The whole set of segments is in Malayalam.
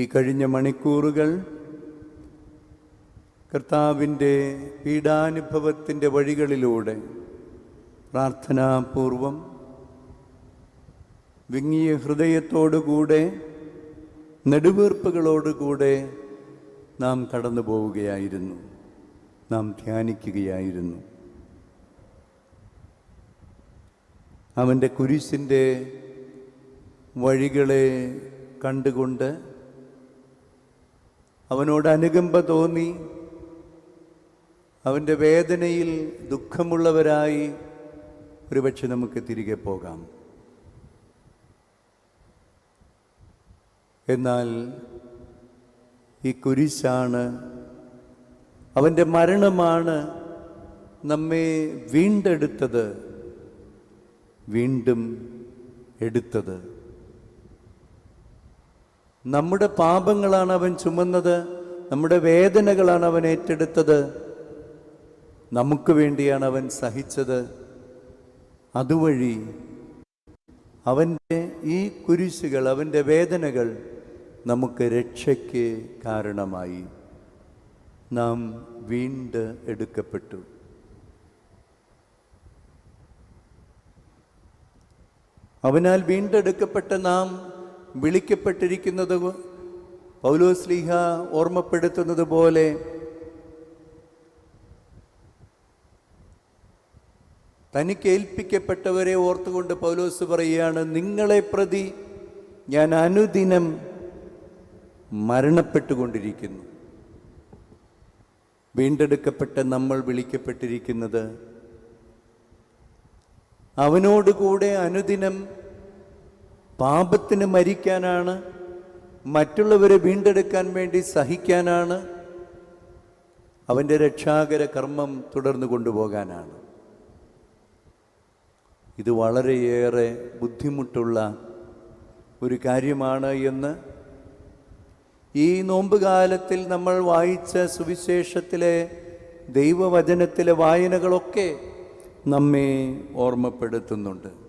ഈ കഴിഞ്ഞ മണിക്കൂറുകൾ കർത്താവിന്റെ പീഡാനുഭവത്തിന്റെ വഴികളിലൂടെ പ്രാർത്ഥനാപൂർവം വിങ്ങിയ ഹൃദയത്തോടുകൂടെ നെടുവീർപ്പുകളോടുകൂടെ നാം കടന്നു പോവുകയായിരുന്നു. നാം ധ്യാനിക്കുകയായിരുന്നു. അവന്റെ കുരിശിന്റെ വഴികളെ കണ്ടുകൊണ്ട് അവനോട് അനുകമ്പ തോന്നി. അവന്റെ വേദനയിൽ ദുഃഖമുള്ളവരായി ഒരുപക്ഷെ നമുക്ക് തിരികെ പോകാം. എന്നാൽ ഈ കുരിശാണ് അവന്റെ മരണമാണ് നമ്മെ വീണ്ടെടുത്തത് വീണ്ടും എടുത്തത്. നമ്മുടെ പാപങ്ങളാണ് അവൻ ചുമന്നത് നമ്മുടെ വേദനകളാണ് അവൻ ഏറ്റെടുത്തത്. നമുക്ക് വേണ്ടിയാണ് അവൻ സഹിച്ചത്. അതുവഴി അവന്റെ ഈ കുരിശുകൾ അവന്റെ വേദനകൾ നമുക്ക് രക്ഷയ്ക്ക് കാരണമായി. നാം വീണ്ട് എടുക്കപ്പെട്ടു. അവനാൽ വീണ്ടെടുക്കപ്പെട്ട നാം വിളിക്കപ്പെട്ടിരിക്കുന്നത് പൗലോസ്ലീഹ ഓർമ്മപ്പെടുത്തുന്നത് പോലെ തനിക്ക് ഏൽപ്പിക്കപ്പെട്ടവരെ ഓർത്തുകൊണ്ട് പൗലോസ് പറയുകയാണ് നിങ്ങളെ പ്രതി ഞാൻ അനുദിനം മരണപ്പെട്ടുകൊണ്ടിരിക്കുന്നു. വീണ്ടെടുക്കപ്പെട്ട നമ്മൾ വിളിക്കപ്പെട്ടിരിക്കുന്നത് അവനോടുകൂടെ അനുദിനം പാപത്തിന് മരിക്കാനാണ് മറ്റുള്ളവരെ വീണ്ടെടുക്കാൻ വേണ്ടി സഹിക്കാനാണ് അവന്റെ രക്ഷാകര കർമ്മം തുടർന്നു കൊണ്ടുപോകാനാണ്. ഇത് വളരെയേറെ ബുദ്ധിമുട്ടുള്ള ഒരു കാര്യമാണ് എന്ന് ഈ നോമ്പുകാലത്തിൽ നമ്മൾ വായിച്ച സുവിശേഷത്തിലെ ദൈവവചനത്തിലെ വായനകളൊക്കെ നമ്മെ ഓർമ്മപ്പെടുത്തുന്നുണ്ട്.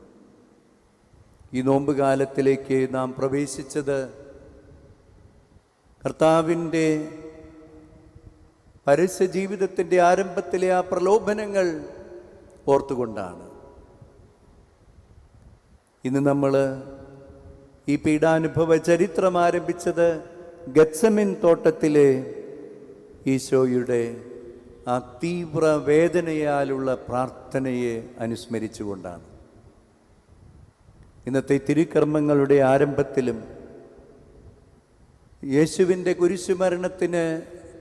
ഈ നോമ്പ് കാലത്തിലേക്ക് നാം പ്രവേശിച്ചത് കർത്താവിന്റെ പരസ്യ ജീവിതത്തിന്റെ ആരംഭത്തിലെ ആ പ്രലോഭനങ്ങൾ ഓർത്തുകൊണ്ടാണ്. ഇന്ന് നമ്മൾ ഈ പീഡാനുഭവ ചരിത്രം ആരംഭിച്ചത് ഗത്സമിൻ തോട്ടത്തിലെ ഈശോയുടെ ആ തീവ്ര വേദനയാലുള്ള പ്രാർത്ഥനയെ അനുസ്മരിച്ചുകൊണ്ടാണ്. ഇന്നത്തെ തിരുക്കർമ്മങ്ങളുടെ ആരംഭത്തിലും യേശുവിന്റെ കുരിശുമരണത്തിന്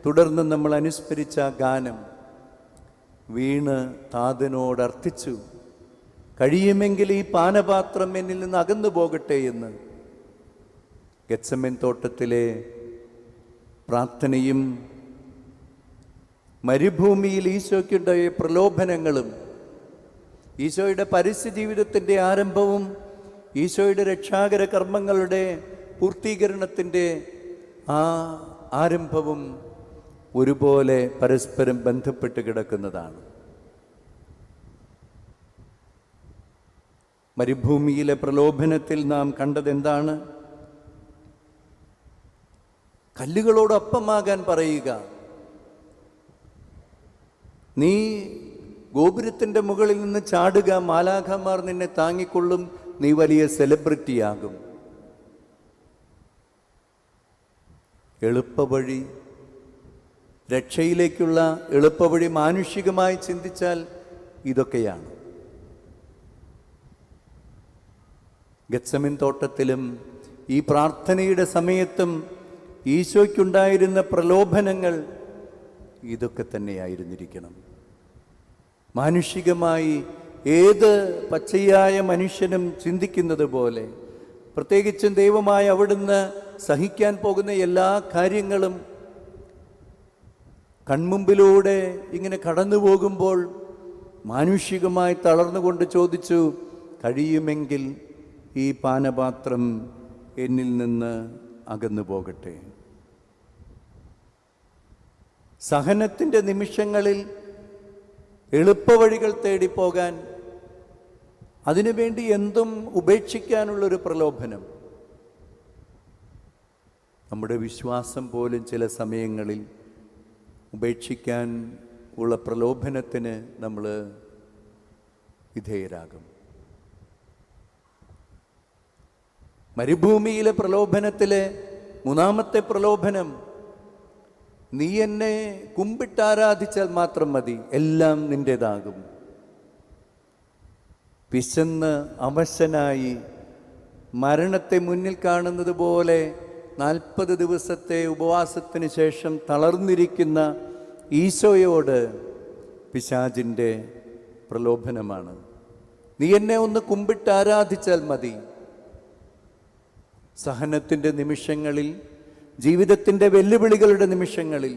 തുടർന്ന് നമ്മൾ അനുസ്മരിച്ച ഗാനം വീണ് താതനോട് അർത്ഥിച്ചു കഴിയുമെങ്കിൽ ഈ പാനപാത്രം എന്നിൽ നിന്ന് അകന്നു പോകട്ടെ എന്ന്. ഗച്ചമ്മൻ തോട്ടത്തിലെ പ്രാർത്ഥനയും മരുഭൂമിയിൽ ഈശോയ്ക്കുണ്ടായ പ്രലോഭനങ്ങളും ഈശോയുടെ പരസ്യ ജീവിതത്തിന്റെ ആരംഭവും ഈശോയുടെ രക്ഷാകര കർമ്മങ്ങളുടെ പൂർത്തീകരണത്തിന്റെ ആ ആരംഭവും ഒരുപോലെ പരസ്പരം ബന്ധപ്പെട്ട് കിടക്കുന്നതാണ്. മരുഭൂമിയിലെ പ്രലോഭനത്തിൽ നാം കണ്ടതെന്താണ്? കല്ലുകളോട് അപ്പമാകാൻ പറയുക. നീ ഗോപുരത്തിന്റെ മുകളിൽ നിന്ന് ചാടുക മാലാഖമാർ നിന്നെ താങ്ങിക്കൊള്ളും നീ വലിയ സെലിബ്രിറ്റിയാകും എളുപ്പവഴി രക്ഷയിലേക്കുള്ള എളുപ്പവഴി മാനുഷികമായി ചിന്തിച്ചാൽ ഇതൊക്കെയാണ്. ഗച്ചമിൻ തോട്ടത്തിലും ഈ പ്രാർത്ഥനയുടെ സമയത്തും ഈശോയ്ക്കുണ്ടായിരുന്ന പ്രലോഭനങ്ങൾ ഇതൊക്കെ തന്നെയായിരുന്നിരിക്കണം. മാനുഷികമായി ഏത് പച്ചയായ മനുഷ്യനും ചിന്തിക്കുന്നത് പോലെ പ്രത്യേകിച്ചും ദൈവമായി അവിടുന്ന് സഹിക്കാൻ പോകുന്ന എല്ലാ കാര്യങ്ങളും കൺമുമ്പിലൂടെ ഇങ്ങനെ കടന്നു പോകുമ്പോൾ മാനുഷികമായി തളർന്നുകൊണ്ട് ചോദിച്ചു കഴിയുമെങ്കിൽ ഈ പാനപാത്രം എന്നിൽ നിന്ന് അകന്നു പോകട്ടെ. സഹനത്തിന്റെ നിമിഷങ്ങളിൽ എളുപ്പവഴികൾ തേടിപ്പോകാൻ അതിനുവേണ്ടി എന്തും ഉപേക്ഷിക്കാനുള്ളൊരു പ്രലോഭനം. നമ്മുടെ വിശ്വാസം പോലും ചില സമയങ്ങളിൽ ഉപേക്ഷിക്കാൻ ഉള്ള പ്രലോഭനത്തിന് നമ്മൾ വിധേയരാകും. മരുഭൂമിയിലെ പ്രലോഭനത്തിലെ മൂന്നാമത്തെ പ്രലോഭനം നീ എന്നെ കുമ്പിട്ടാരാധിച്ചാൽ മാത്രം മതി എല്ലാം നിന്റെതാകും വിശന്ന് അവശനായി മരണത്തെ മുന്നിൽ കാണുന്നത് പോലെ നാൽപ്പത് ദിവസത്തെ ഉപവാസത്തിന് ശേഷം തളർന്നിരിക്കുന്ന ഈശോയോട് പിശാജിന്റെ പ്രലോഭനമാണ്. നീ എന്നെ ഒന്ന് കുമ്പിട്ട് ആരാധിച്ചാൽ മതി. സഹനത്തിന്റെ നിമിഷങ്ങളിൽ ജീവിതത്തിന്റെ വെല്ലുവിളികളുടെ നിമിഷങ്ങളിൽ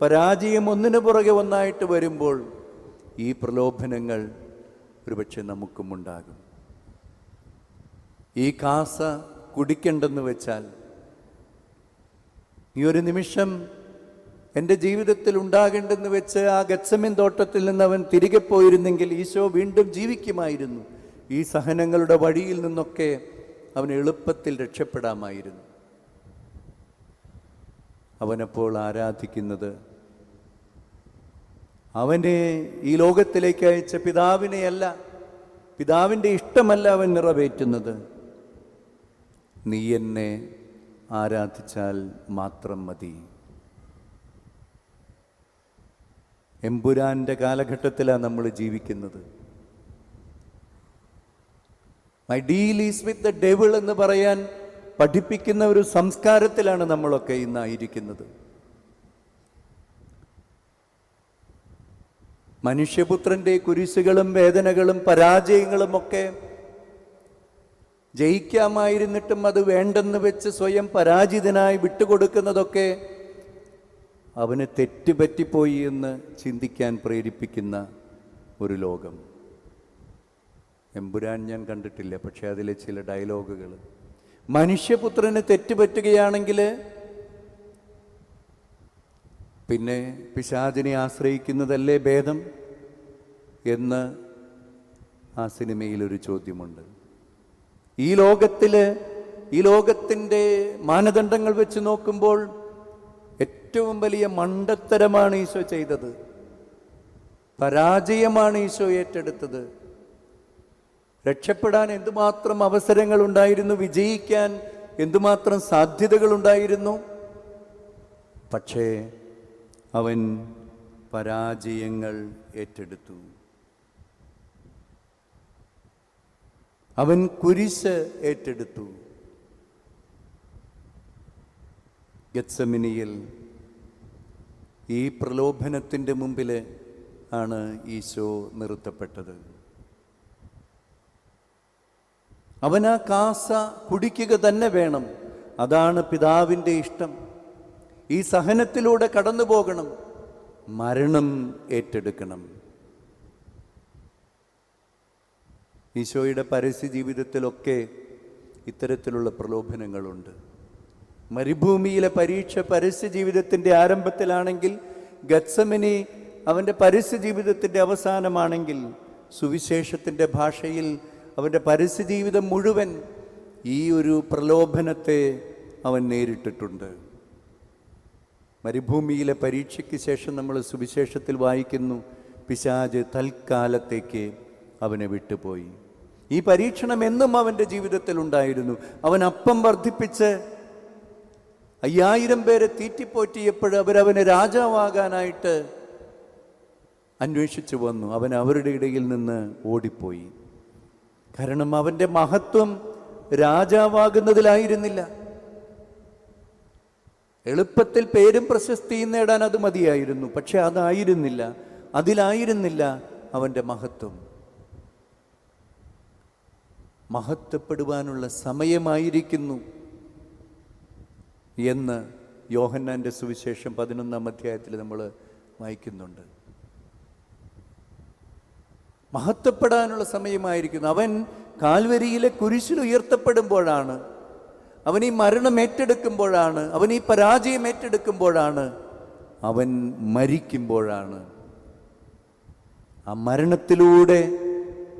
പരാജയം ഒന്നിനു പുറകെ ഒന്നായിട്ട് വരുമ്പോൾ ഈ പ്രലോഭനങ്ങൾ ഒരുപക്ഷെ നമുക്കും ഉണ്ടാകും. ഈ കാസ കുടിക്കണ്ടെന്ന് വെച്ചാൽ ഈ ഒരു നിമിഷം എന്റെ ജീവിതത്തിൽ ഉണ്ടാകേണ്ടെന്ന് വെച്ച് ആ ഗച്ചമിൻ തോട്ടത്തിൽ നിന്ന് അവൻ തിരികെ പോയിരുന്നെങ്കിൽ ഈശോ വീണ്ടും ജീവിക്കുമായിരുന്നു. ഈ സഹനങ്ങളുടെ വഴിയിൽ നിന്നൊക്കെ അവൻ എളുപ്പത്തിൽ രക്ഷപ്പെടാമായിരുന്നു. അവനപ്പോൾ ആരാധിക്കുന്നത് അവനെ ഈ ലോകത്തിലേക്ക് അയച്ച പിതാവിനെയല്ല പിതാവിന്റെ ഇഷ്ടമല്ല അവൻ നിറവേറ്റുന്നത്. നീ എന്നെ ആരാധിച്ചാൽ മാത്രം മതി. എമ്പുരാന്റെ കാലഘട്ടത്തിലാണ് നമ്മൾ ജീവിക്കുന്നത്. My deal is with the devil എന്ന് പറയാൻ പഠിപ്പിക്കുന്ന ഒരു സംസ്കാരത്തിലാണ് നമ്മളൊക്കെ ഇന്നായിരിക്കുന്നത്. മനുഷ്യപുത്രന്റെ കുരിശുകളും വേദനകളും പരാജയങ്ങളും ഒക്കെ ജയിക്കാമായിരുന്നിട്ടും അത് വേണ്ടെന്ന് വെച്ച് സ്വയം പരാജിതനായി വിട്ടുകൊടുക്കുന്നതൊക്കെ അവന് തെറ്റുപറ്റിപ്പോയി എന്ന് ചിന്തിക്കാൻ പ്രേരിപ്പിക്കുന്ന ഒരു ലോകം. എമ്പുരാൻ ഞാൻ കണ്ടിട്ടില്ല പക്ഷേ അതിലെ ചില ഡയലോഗുകൾ മനുഷ്യപുത്രന് തെറ്റുപറ്റുകയാണെങ്കിൽ പിന്നെ പിശാചിനെ ആശ്രയിക്കുന്നതല്ലേ ഭേദം എന്ന് ആ സിനിമയിലൊരു ചോദ്യമുണ്ട്. ഈ ലോകത്തിൽ ഈ ലോകത്തിന്റെ മാനദണ്ഡങ്ങൾ വെച്ച് നോക്കുമ്പോൾ ഏറ്റവും വലിയ മണ്ടത്തരമാണ് ഈശോ ചെയ്തത്. പരാജയമാണ് ഈശോ ഏറ്റെടുത്തത്. രക്ഷപ്പെടാൻ എന്തുമാത്രം അവസരങ്ങൾ ഉണ്ടായിരുന്നു വിജയിക്കാൻ എന്തുമാത്രം സാധ്യതകൾ ഉണ്ടായിരുന്നു പക്ഷേ അവൻ പരാജയങ്ങൾ ഏറ്റെടുത്തു. അവൻ കുരിശ് ഏറ്റെടുത്തു. ഗത്സമിനിയിൽ ഈ പ്രലോഭനത്തിന്റെ മുമ്പിൽ ആണ് ഈശോ നിർത്തപ്പെട്ടത്. അവനാ കാസ കുടിക്കുക തന്നെ വേണം. അതാണ് പിതാവിന്റെ ഇഷ്ടം. ഈ സഹനത്തിലൂടെ കടന്നു പോകണം. മരണം ഏറ്റെടുക്കണം. ഈശോയുടെ പരസ്യ ജീവിതത്തിലൊക്കെ ഇത്തരത്തിലുള്ള പ്രലോഭനങ്ങളുണ്ട്. മരുഭൂമിയിലെ പരീക്ഷ പരസ്യ ജീവിതത്തിന്റെ ആരംഭത്തിലാണെങ്കിൽ ഗത്സമിനി അവന്റെ പരസ്യ ജീവിതത്തിന്റെ അവസാനമാണെങ്കിൽ സുവിശേഷത്തിന്റെ ഭാഷയിൽ അവന്റെ പരസ്യ ജീവിതം മുഴുവൻ ഈ ഒരു പ്രലോഭനത്തെ അവൻ നേരിട്ടിട്ടുണ്ട്. മരുഭൂമിയിലെ പരീക്ഷയ്ക്ക് ശേഷം നമ്മൾ സുവിശേഷത്തിൽ വായിക്കുന്നു പിശാജ് തൽക്കാലത്തേക്ക് അവനെ വിട്ടുപോയി. ഈ പരീക്ഷണം എന്നും അവന്റെ ജീവിതത്തിൽ ഉണ്ടായിരുന്നു. അവൻ അപ്പം വർദ്ധിപ്പിച്ച് അയ്യായിരം പേരെ തീറ്റിപ്പോറ്റിയപ്പോൾ അവരവനെ രാജാവാകാനായിട്ട് അന്വേഷിച്ചു വന്നു. അവൻ അവരുടെ ഇടയിൽ നിന്ന് ഓടിപ്പോയി. കാരണം അവന്റെ മഹത്വം രാജാവാകുന്നതിലായിരുന്നില്ല. എളുപ്പത്തിൽ പേരും പ്രശസ്തിയും നേടാൻ അത് മതിയായിരുന്നു. പക്ഷെ അതായിരുന്നില്ല. അതിലായിരുന്നില്ല അവന്റെ മഹത്വം. മഹത്വപ്പെടുവാനുള്ള സമയമായിരിക്കുന്നു എന്ന് യോഹന്നാന്റെ സുവിശേഷം പതിനൊന്നാം അധ്യായത്തിൽ നമ്മൾ വായിക്കുന്നുണ്ട്. മഹത്വപ്പെടാനുള്ള സമയമായിരിക്കുന്നു. അവൻ കാൽവരിയിലെ കുരിശിൽ ഉയർത്തപ്പെടുമ്പോഴാണ് അവൻ ഈ മരണം ഏറ്റെടുക്കുമ്പോഴാണ് അവൻ ഈ പരാജയം ഏറ്റെടുക്കുമ്പോഴാണ് അവൻ മരിക്കുമ്പോഴാണ്. ആ മരണത്തിലൂടെ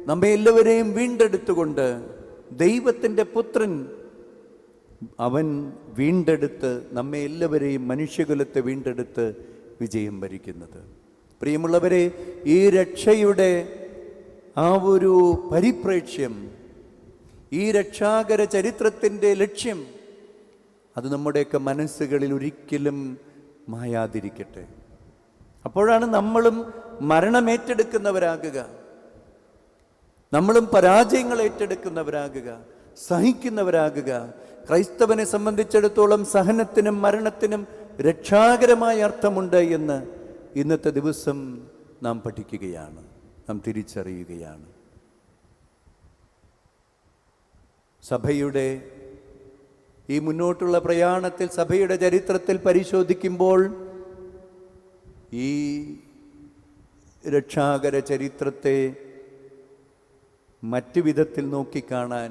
നമ്മെ എല്ലാവരെയും വീണ്ടെടുത്തുകൊണ്ട് ദൈവത്തിന്റെ പുത്രൻ അവൻ വീണ്ടെടുത്ത് നമ്മെ എല്ലാവരെയും മനുഷ്യകുലത്തെ വീണ്ടെടുത്ത് വിജയം ഭരിക്കുന്നത് പ്രിയമുള്ളവരെ ഈ രക്ഷയുടെ ആ ഒരു പരിപ്രേക്ഷ്യം ഈ രക്ഷാകര ചരിത്രത്തിന്റെ ലക്ഷ്യം അത് നമ്മുടെയൊക്കെ മനസ്സുകളിൽ ഒരിക്കലും മായാതിരിക്കട്ടെ. അപ്പോഴാണ് നമ്മളും മരണമേറ്റെടുക്കുന്നവരാകുക നമ്മളും പരാജയങ്ങൾ ഏറ്റെടുക്കുന്നവരാകുക. സഹിക്കുന്നവരാകുക. ക്രൈസ്തവനെ സംബന്ധിച്ചിടത്തോളം സഹനത്തിനും മരണത്തിനും രക്ഷാകരമായ അർത്ഥമുണ്ട് എന്ന് ഇന്നത്തെ ദിവസം നാം പഠിക്കുകയാണ്. നാം തിരിച്ചറിയുകയാണ്. സഭയുടെ ഈ മുന്നോട്ടുള്ള പ്രയാണത്തിൽ സഭയുടെ ചരിത്രത്തിൽ പരിശോധിക്കുമ്പോൾ ഈ രക്ഷാകര ചരിത്രത്തെ മറ്റു വിധത്തിൽ നോക്കിക്കാണാൻ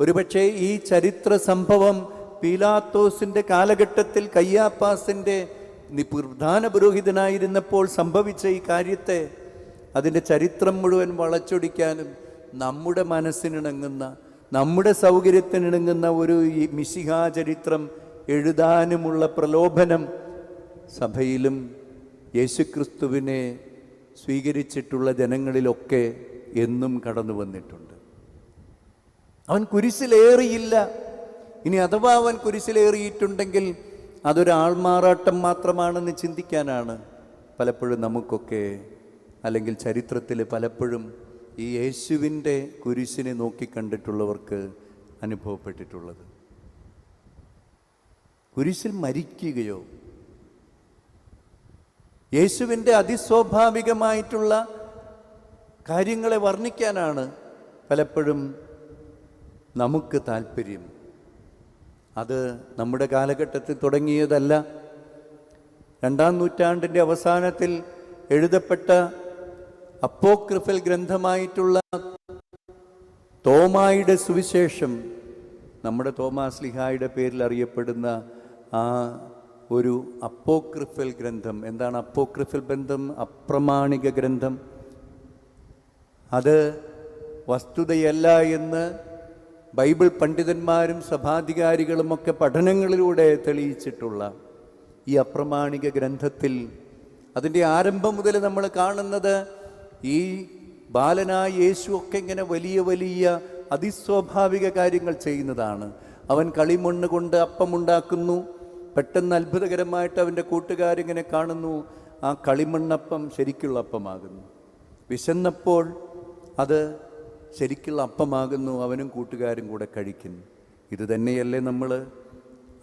ഒരുപക്ഷെ ഈ ചരിത്ര സംഭവം പീലാത്തോസിന്റെ കാലഘട്ടത്തിൽ കയ്യാപ്പാസിന്റെ പ്രധാന പുരോഹിതനായിരുന്നപ്പോൾ സംഭവിച്ച ഈ കാര്യത്തെ അതിന്റെ ചരിത്രം മുഴുവൻ വളച്ചൊടിക്കാനും നമ്മുടെ മനസ്സിനിണങ്ങുന്ന നമ്മുടെ സൗകര്യത്തിനിണങ്ങുന്ന ഒരു മിശിഹാചരിത്രം മിശിഹാ ചരിത്രം എഴുതാനുമുള്ള പ്രലോഭനം സഭയിലും യേശുക്രിസ്തുവിനെ സ്വീകരിച്ചിട്ടുള്ള ജനങ്ങളിലൊക്കെ എന്നും കടന്നു വന്നിട്ടുണ്ട്. അവൻ കുരിശിലേറിയില്ല. ഇനി അഥവാ അവൻ കുരിശിലേറിയിട്ടുണ്ടെങ്കിൽ അതൊരു ആൾമാറാട്ടം മാത്രമാണെന്ന് ചിന്തിക്കാനാണ് പലപ്പോഴും നമുക്കൊക്കെ അല്ലെങ്കിൽ ചരിത്രത്തിൽ പലപ്പോഴും ഈ യേശുവിന്റെ കുരിശിനെ നോക്കിക്കണ്ടിട്ടുള്ളവർക്ക് അനുഭവപ്പെട്ടിട്ടുള്ളത്. കുരിശിൽ മരിക്കുകയോ യേശുവിന്റെ അതിസ്വാഭാവികമായിട്ടുള്ള കാര്യങ്ങളെ വർണിക്കാനാണ് പലപ്പോഴും നമുക്ക് താല്പര്യം. അത് നമ്മുടെ കാലഘട്ടത്തിൽ തുടങ്ങിയതല്ല. രണ്ടാം നൂറ്റാണ്ടിന്റെ അവസാനത്തിൽ എഴുതപ്പെട്ട അപ്പോക്രിഫൽ ഗ്രന്ഥമായിട്ടുള്ള തോമായുടെ സുവിശേഷം നമ്മുടെ തോമാസ് ലിഹായുടെ പേരിൽ അറിയപ്പെടുന്ന ആ ഒരു അപ്പോക്രിഫൽ ഗ്രന്ഥം. എന്താണ് അപ്പോക്രിഫൽ ബന്ധം? അപ്രമാണിക ഗ്രന്ഥം. അത് വസ്തുതയല്ല എന്ന് ബൈബിൾ പണ്ഡിതന്മാരും സഭാധികാരികളുമൊക്കെ പഠനങ്ങളിലൂടെ തെളിയിച്ചിട്ടുള്ള ഈ അപ്രമാണിക ഗ്രന്ഥത്തിൽ അതിന്റെ ആരംഭം മുതൽ നമ്മൾ കാണുന്നത് ഈ ബാലനായ യേശു ഒക്കെ ഇങ്ങനെ വലിയ വലിയ അതിസ്വാഭാവിക കാര്യങ്ങൾ ചെയ്യുന്നതാണ്. അവൻ കളിമണ്ണ് കൊണ്ട് അപ്പമുണ്ടാക്കുന്നു. പെട്ടെന്ന് അത്ഭുതകരമായിട്ട് അവന്റെ കൂട്ടുകാരിങ്ങനെ കാണുന്നു. ആ കളിമണ്ണപ്പം ശരിക്കുള്ള അപ്പമാകുന്നു. വിശന്നപ്പോൾ അത് ശരിക്കുള്ള അപ്പമാകുന്നു. അവനും കൂട്ടുകാരും കൂടെ കഴിക്കുന്നു. ഇത് തന്നെയല്ലേ നമ്മൾ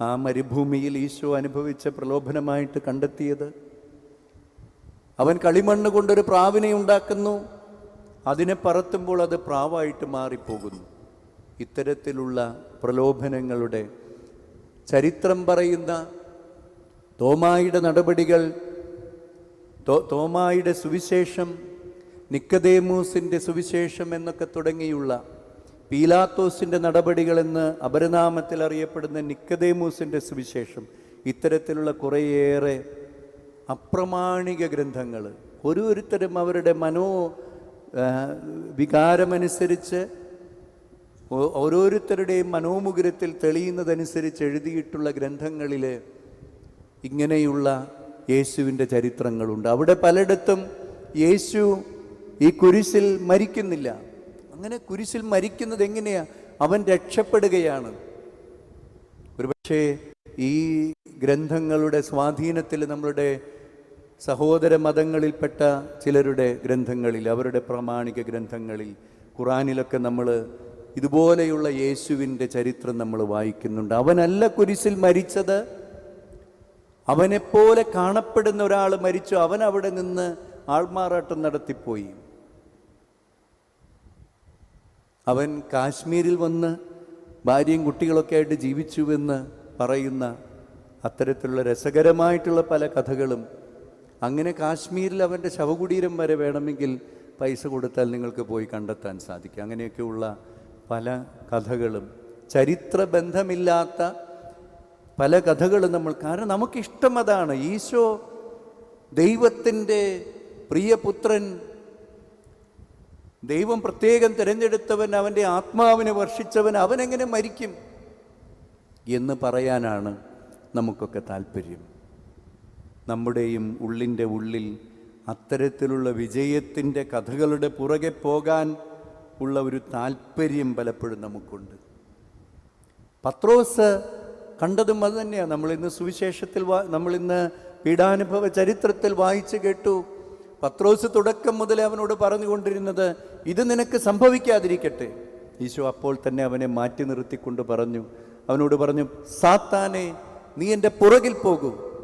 ആ മരുഭൂമിയിൽ ഈശോ അനുഭവിച്ച പ്രലോഭനമായിട്ട് കണ്ടെത്തിയത്? അവൻ കളിമണ്ണ് കൊണ്ടൊരു പ്രാവിനെ ഉണ്ടാക്കുന്നു. അതിനെ പറത്തുമ്പോൾ അത് പ്രാവായിട്ട് മാറിപ്പോകുന്നു. ഇത്തരത്തിലുള്ള പ്രലോഭനങ്ങളുടെ ചരിത്രം പറയുന്ന തോമായുടെ നടപടികൾ തോമായുടെ സുവിശേഷം നിക്കതേമൂസിന്റെ സുവിശേഷം എന്നൊക്കെ തുടങ്ങിയുള്ള പീലാത്തോസിന്റെ നടപടികളെന്ന് അപരനാമത്തിൽ അറിയപ്പെടുന്ന നിക്കതേമൂസിന്റെ സുവിശേഷം ഇത്തരത്തിലുള്ള കുറേയേറെ അപ്രമാണിക ഗ്രന്ഥങ്ങൾ ഓരോരുത്തരും അവരുടെ മനോ വികാരമനുസരിച്ച് ഓരോരുത്തരുടെയും മനോമുകുരത്തിൽ തെളിയുന്നതനുസരിച്ച് എഴുതിയിട്ടുള്ള ഗ്രന്ഥങ്ങളിൽ ഇങ്ങനെയുള്ള യേശുവിന്റെ ചരിത്രങ്ങളുണ്ട്. അവിടെ പലയിടത്തും യേശു ഈ കുരിശിൽ മരിക്കുന്നില്ല. അങ്ങനെ കുരിശിൽ മരിക്കുന്നത് എങ്ങനെയാണ് അവൻ രക്ഷപ്പെടുകയാണ്. ഒരുപക്ഷേ ഈ ഗ്രന്ഥങ്ങളുടെ സ്വാധീനത്തിൽ നമ്മളുടെ സഹോദര മതങ്ങളിൽപ്പെട്ട ചിലരുടെ ഗ്രന്ഥങ്ങളിൽ അവരുടെ പ്രാമാണിക ഗ്രന്ഥങ്ങളിൽ ഖുറാനിലൊക്കെ നമ്മൾ ഇതുപോലെയുള്ള യേശുവിന്റെ ചരിത്രം നമ്മൾ വായിക്കുന്നുണ്ട്. അവനല്ല കുരിശിൽ മരിച്ചത്. അവനെപ്പോലെ കാണപ്പെടുന്ന ഒരാൾ മരിച്ചു. അവൻ അവിടെ നിന്ന് ആൾമാറാട്ടം നടത്തിപ്പോയി. അവൻ കാശ്മീരിൽ വന്ന് ഭാര്യയും കുട്ടികളൊക്കെ ആയിട്ട് ജീവിച്ചുവെന്ന് പറയുന്ന അത്തരത്തിലുള്ള രസകരമായിട്ടുള്ള പല കഥകളും അങ്ങനെ കാശ്മീരിൽ അവന്റെ ശവകുടീരം വരെ വേണമെങ്കിൽ പൈസ കൊടുത്താൽ നിങ്ങൾക്ക് പോയി കണ്ടെത്താൻ സാധിക്കും. അങ്ങനെയൊക്കെയുള്ള പല കഥകളും. ചരിത്ര ബന്ധമില്ലാത്ത പല കഥകളും നമ്മൾ കാരണം നമുക്കിഷ്ടം അതാണ്. ഈശോ ദൈവത്തിന്റെ പ്രിയപുത്രൻ ദൈവം പ്രത്യേകം തിരഞ്ഞെടുത്തവൻ അവന്റെ ആത്മാവിനെ വർഷിച്ചവൻ അവനെങ്ങനെ മരിക്കും എന്ന് പറയാനാണ് നമുക്കൊക്കെ താല്പര്യം. നമ്മുടെയും ഉള്ളിന്റെ ഉള്ളിൽ അത്തരത്തിലുള്ള വിജയത്തിന്റെ കഥകളുടെ പുറകെ പോകാൻ ഉള്ള ഒരു താല്പര്യം പലപ്പോഴും നമുക്കുണ്ട്. പത്രോസ് കണ്ടതും അത് തന്നെയാണ് നമ്മളിന്ന് സുവിശേഷത്തിൽ വാ നമ്മളിന്ന് പീഡാനുഭവ ചരിത്രത്തിൽ വായിച്ചു കേട്ടു. പത്രോസ് തുടക്കം മുതലേ അവനോട് പറഞ്ഞുകൊണ്ടിരുന്നത് ഇത് നിനക്ക് സംഭവിക്കാതിരിക്കട്ടെ. ഈശോ അപ്പോൾ തന്നെ അവനെ മാറ്റി നിർത്തിക്കൊണ്ട് പറഞ്ഞു. അവനോട് പറഞ്ഞു സാത്താനെ നീ എന്റെ പുറകിൽ പോകൂ.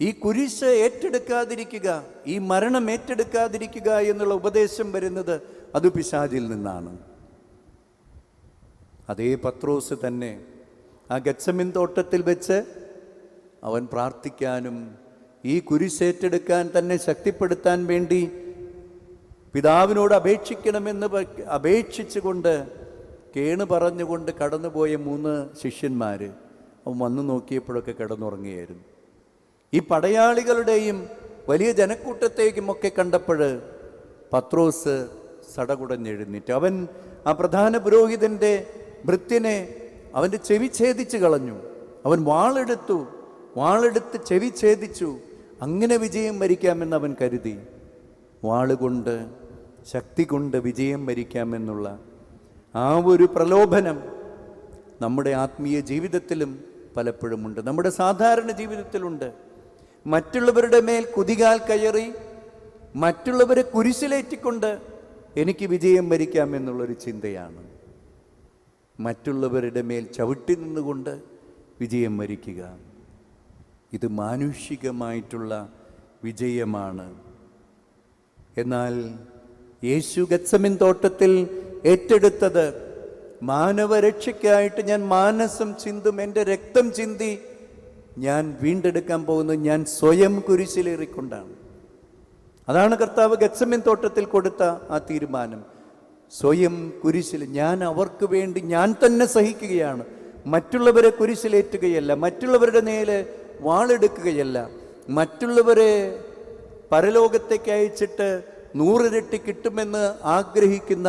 ഈ കുരിശ് ഏറ്റെടുക്കാതിരിക്കുക ഈ മരണം ഏറ്റെടുക്കാതിരിക്കുക എന്നുള്ള ഉപദേശം വരുന്നത് അത് പിശാചിൽ നിന്നാണ്. അതേ പത്രോസ് തന്നെ ആ ഗച്ചമിൻ തോട്ടത്തിൽ വെച്ച് അവൻ പ്രാർത്ഥിക്കാനും ഈ കുരിശേറ്റെടുക്കാൻ തന്നെ ശക്തിപ്പെടുത്താൻ വേണ്ടി പിതാവിനോട് അപേക്ഷിക്കണമെന്ന് അപേക്ഷിച്ചുകൊണ്ട് കേണ് പറഞ്ഞുകൊണ്ട് കടന്നുപോയ മൂന്ന് ശിഷ്യന്മാർ അവൻ വന്നു നോക്കിയപ്പോഴൊക്കെ കിടന്നുറങ്ങിയായിരുന്നു ഈ പടയാളികളുടെയും വലിയ ജനക്കൂട്ടത്തേക്കുമൊക്കെ കണ്ടപ്പോൾ പത്രോസ് സടകുടഞ്ഞെഴുന്നേറ്റ്. അവൻ ആ പ്രധാന പുരോഹിതന്റെ ഭൃത്യനെ അവന്റെ ചെവി ഛേദിച്ച് കളഞ്ഞു. അവൻ വാളെടുത്തു. വാളെടുത്ത് ചെവി ഛേദിച്ചു. അങ്ങനെ വിജയം വരിക്കാമെന്ന് അവൻ കരുതി. വാളുകൊണ്ട് ശക്തി കൊണ്ട് വിജയം വരിക്കാമെന്നുള്ള ആ ഒരു പ്രലോഭനം നമ്മുടെ ആത്മീയ ജീവിതത്തിലും പലപ്പോഴുമുണ്ട് നമ്മുടെ സാധാരണ ജീവിതത്തിലുണ്ട്. മറ്റുള്ളവരുടെ മേൽ കുതികാൽ കയറി മറ്റുള്ളവരെ കുരിശിലേറ്റിക്കൊണ്ട് എനിക്ക് വിജയം വരിക്കാം എന്നുള്ളൊരു ചിന്തയാണ്. മറ്റുള്ളവരുടെ മേൽ ചവിട്ടി നിന്നുകൊണ്ട് വിജയം വരിക്കുക. ഇത് മാനുഷികമായിട്ടുള്ള വിജയമാണ്. എന്നാൽ യേശു ഗത്സമിൻ തോട്ടത്തിൽ ഏറ്റെടുത്തത് മാനവരക്ഷയ്ക്കായിട്ട് ഞാൻ മാനസം ചിന്തും എന്റെ രക്തം ചിന്തി ഞാൻ വീണ്ടെടുക്കാൻ പോകുന്നത് ഞാൻ സ്വയം കുരിശിലേറിക്കൊണ്ടാണ് അതാണ് കർത്താവ് ഗത്സമിൻ തോട്ടത്തിൽ കൊടുത്ത ആ തീരുമാനം. സ്വയം കുരിശിൽ ഞാൻ അവർക്ക് വേണ്ടി ഞാൻ തന്നെ സഹിക്കുകയാണ്. മറ്റുള്ളവരെ കുരിശിലേറ്റുകയല്ല മറ്റുള്ളവരുടെ നേരെ വാളെടുക്കുകയല്ല. മറ്റുള്ളവരെ പരലോകത്തേക്ക് അയച്ചിട്ട് നൂറിരട്ടി കിട്ടുമെന്ന് ആഗ്രഹിക്കുന്ന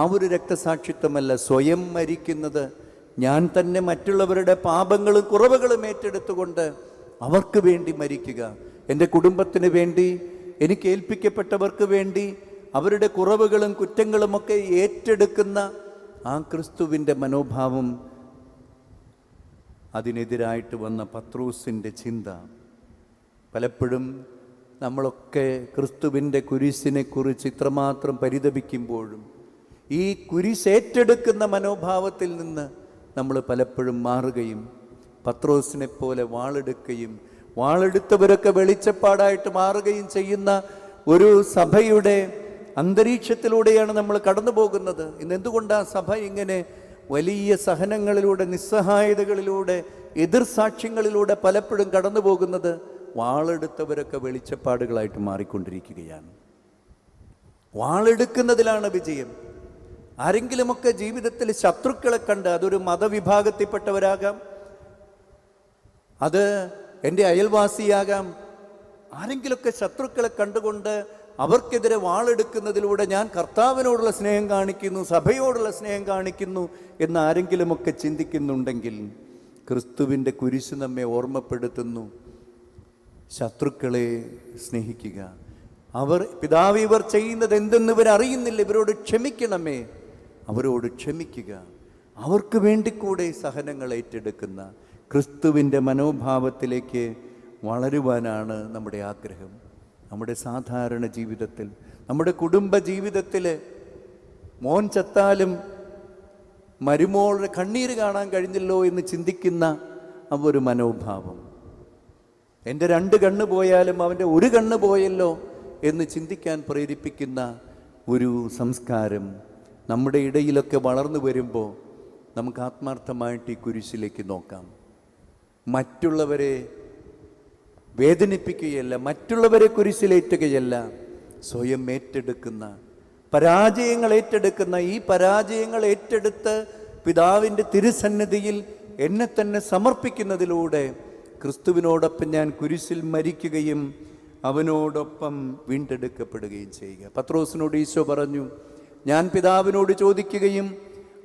ആ ഒരു രക്തസാക്ഷിത്വമല്ല സ്വയം മരിക്കുന്നത്. ഞാൻ തന്നെ മറ്റുള്ളവരുടെ പാപങ്ങളും കുറവുകളും ഏറ്റെടുത്തുകൊണ്ട് അവർക്ക് വേണ്ടി മരിക്കുക. എന്റെ കുടുംബത്തിന് വേണ്ടി എനിക്ക് ഏൽപ്പിക്കപ്പെട്ടവർക്ക് വേണ്ടി അവരുടെ കുറവുകളും കുറ്റങ്ങളുമൊക്കെ ഏറ്റെടുക്കുന്ന ആ ക്രിസ്തുവിന്റെ മനോഭാവം അതിനെതിരായിട്ട് വന്ന പത്രൂസിന്റെ ചിന്ത. പലപ്പോഴും നമ്മളൊക്കെ ക്രിസ്തുവിന്റെ കുരിശിനെക്കുറിച്ച് ഇത്രമാത്രം പരിതപിക്കുമ്പോഴും ഈ കുരിശേറ്റെടുക്കുന്ന മനോഭാവത്തിൽ നിന്ന് നമ്മൾ പലപ്പോഴും മാറുകയും പത്രോസിനെ പോലെ വാളെടുക്കുകയും വാളെടുത്തവരൊക്കെ വെളിച്ചപ്പാടായിട്ട് മാറുകയും ചെയ്യുന്ന ഒരു സഭയുടെ അന്തരീക്ഷത്തിലൂടെയാണ് നമ്മൾ കടന്നു പോകുന്നത് ഇന്ന് എന്തുകൊണ്ടാണ് സഭ ഇങ്ങനെ വലിയ സഹനങ്ങളിലൂടെ നിസ്സഹായതകളിലൂടെ എതിർസാക്ഷ്യങ്ങളിലൂടെ പലപ്പോഴും കടന്നു പോകുന്നത് വാളെടുത്തവരൊക്കെ വെളിച്ചപ്പാടുകളായിട്ട് മാറിക്കൊണ്ടിരിക്കുകയാണ്. വാളെടുക്കുന്നതിലാണ് വിജയം. ആരെങ്കിലുമൊക്കെ ജീവിതത്തിൽ ശത്രുക്കളെ കണ്ട് അതൊരു മതവിഭാഗത്തിൽപ്പെട്ടവരാകാം അത് എന്റെ അയൽവാസിയാകാം ആരെങ്കിലുമൊക്കെ ശത്രുക്കളെ കണ്ടുകൊണ്ട് അവർക്കെതിരെ വാളെടുക്കുന്നതിലൂടെ ഞാൻ കർത്താവിനോടുള്ള സ്നേഹം കാണിക്കുന്നു സഭയോടുള്ള സ്നേഹം കാണിക്കുന്നു എന്ന് ആരെങ്കിലുമൊക്കെ ചിന്തിക്കുന്നുണ്ടെങ്കിൽ ക്രിസ്തുവിന്റെ കുരിശ് നമ്മെ ഓർമ്മപ്പെടുത്തുന്നു. ശത്രുക്കളെ സ്നേഹിക്കുക. അവർ പിതാവ് ഇവർ ചെയ്യുന്നത് എന്തെന്ന് ഇവർ അറിയുന്നില്ല ഇവരോട് ക്ഷമിക്കണമേ. അവരോട് ക്ഷമിക്കുക. അവർക്ക് വേണ്ടി കൂടെ സഹനങ്ങൾ ഏറ്റെടുക്കുന്ന ക്രിസ്തുവിന്റെ മനോഭാവത്തിലേക്ക് വളരുവാനാണ് നമ്മുടെ ആഗ്രഹം. നമ്മുടെ സാധാരണ ജീവിതത്തിൽ നമ്മുടെ കുടുംബ ജീവിതത്തിൽ മോൻ ചത്താലും മരുമോളുടെ കണ്ണീര് കാണാൻ കഴിഞ്ഞല്ലോ എന്ന് ചിന്തിക്കുന്ന ആ ഒരു മനോഭാവം. എന്റെ രണ്ട് കണ്ണ് പോയാലും അവന്റെ ഒരു കണ്ണ് പോയല്ലോ എന്ന് ചിന്തിക്കാൻ പ്രേരിപ്പിക്കുന്ന ഒരു സംസ്കാരം നമ്മുടെ ഇടയിലൊക്കെ വളർന്നു വരുമ്പോൾ നമുക്ക് ആത്മാർത്ഥമായിട്ട് ഈ കുരിശിലേക്ക് നോക്കാം. മറ്റുള്ളവരെ വേദനിപ്പിക്കുകയല്ല മറ്റുള്ളവരെ കുരിശിലേറ്റുകയല്ല സ്വയം ഏറ്റെടുക്കുന്ന പരാജയങ്ങൾ ഏറ്റെടുക്കുന്ന ഈ പരാജയങ്ങൾ ഏറ്റെടുത്ത് പിതാവിന്റെ തിരുസന്നിധിയിൽ എന്നെ തന്നെ സമർപ്പിക്കുന്നതിലൂടെ ക്രിസ്തുവിനോടൊപ്പം ഞാൻ കുരിശിൽ മരിക്കുകയും അവനോടൊപ്പം വീണ്ടെടുക്കപ്പെടുകയും ചെയ്യുക. പത്രോസിനോട് ഈശോ പറഞ്ഞു ഞാൻ പിതാവിനോട് ചോദിക്കുകയും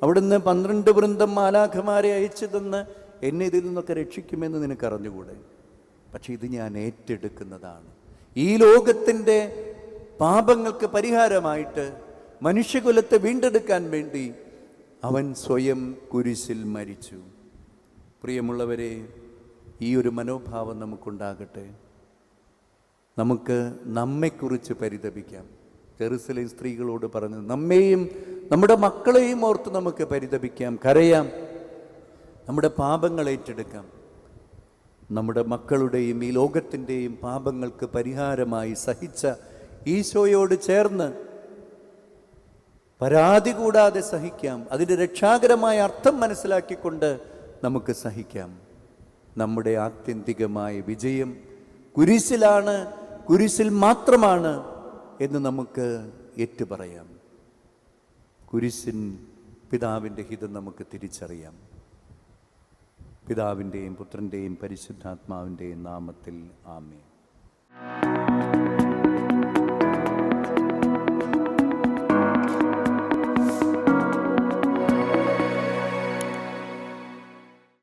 അവിടുന്ന് പന്ത്രണ്ട് വൃന്ദം മാലാഖമാരെ അയച്ചു തന്ന് എന്നെ ഇതിൽ നിന്നൊക്കെ രക്ഷിക്കുമെന്ന് നിനക്ക് അറിഞ്ഞുകൂടെ പക്ഷെ ഇത് ഞാൻ ഏറ്റെടുക്കുന്നതാണ്. ഈ ലോകത്തിന്റെ പാപങ്ങൾക്ക് പരിഹാരമായിട്ട് മനുഷ്യകുലത്തെ വീണ്ടെടുക്കാൻ വേണ്ടി അവൻ സ്വയം കുരിശിൽ മരിച്ചു. പ്രിയമുള്ളവരെ ഈ ഒരു മനോഭാവം നമുക്കുണ്ടാകട്ടെ. നമുക്ക് നമ്മെക്കുറിച്ച് പരിതപിക്കാം. ജെറുസലേം സ്ത്രീകളോട് പറഞ്ഞു നമ്മെയും നമ്മുടെ മക്കളെയും ഓർത്ത് നമുക്ക് പരിതപിക്കാം കരയാം. നമ്മുടെ പാപങ്ങൾ ഏറ്റെടുക്കാം. നമ്മുടെ മക്കളുടെയും ഈ ലോകത്തിന്റെയും പാപങ്ങൾക്ക് പരിഹാരമായി സഹിച്ച ഈശോയോട് ചേർന്ന് പരാതി കൂടാതെ സഹിക്കാം. അതിന്റെ രക്ഷാകരമായ അർത്ഥം മനസ്സിലാക്കിക്കൊണ്ട് നമുക്ക് സഹിക്കാം. നമ്മുടെ ആത്യന്തികമായ വിജയം കുരിശിലാണ് കുരിശിൽ മാത്രമാണ് എന്ന് നമുക്ക് ഏറ്റുപറയാം. കുരിശിൻ പിതാവിന്റെ ഹിതം നമുക്ക് തിരിച്ചറിയാം. പിതാവിന്റെയും പുത്രന്റെയും പരിശുദ്ധാത്മാവിന്റെയും നാമത്തിൽ ആമേ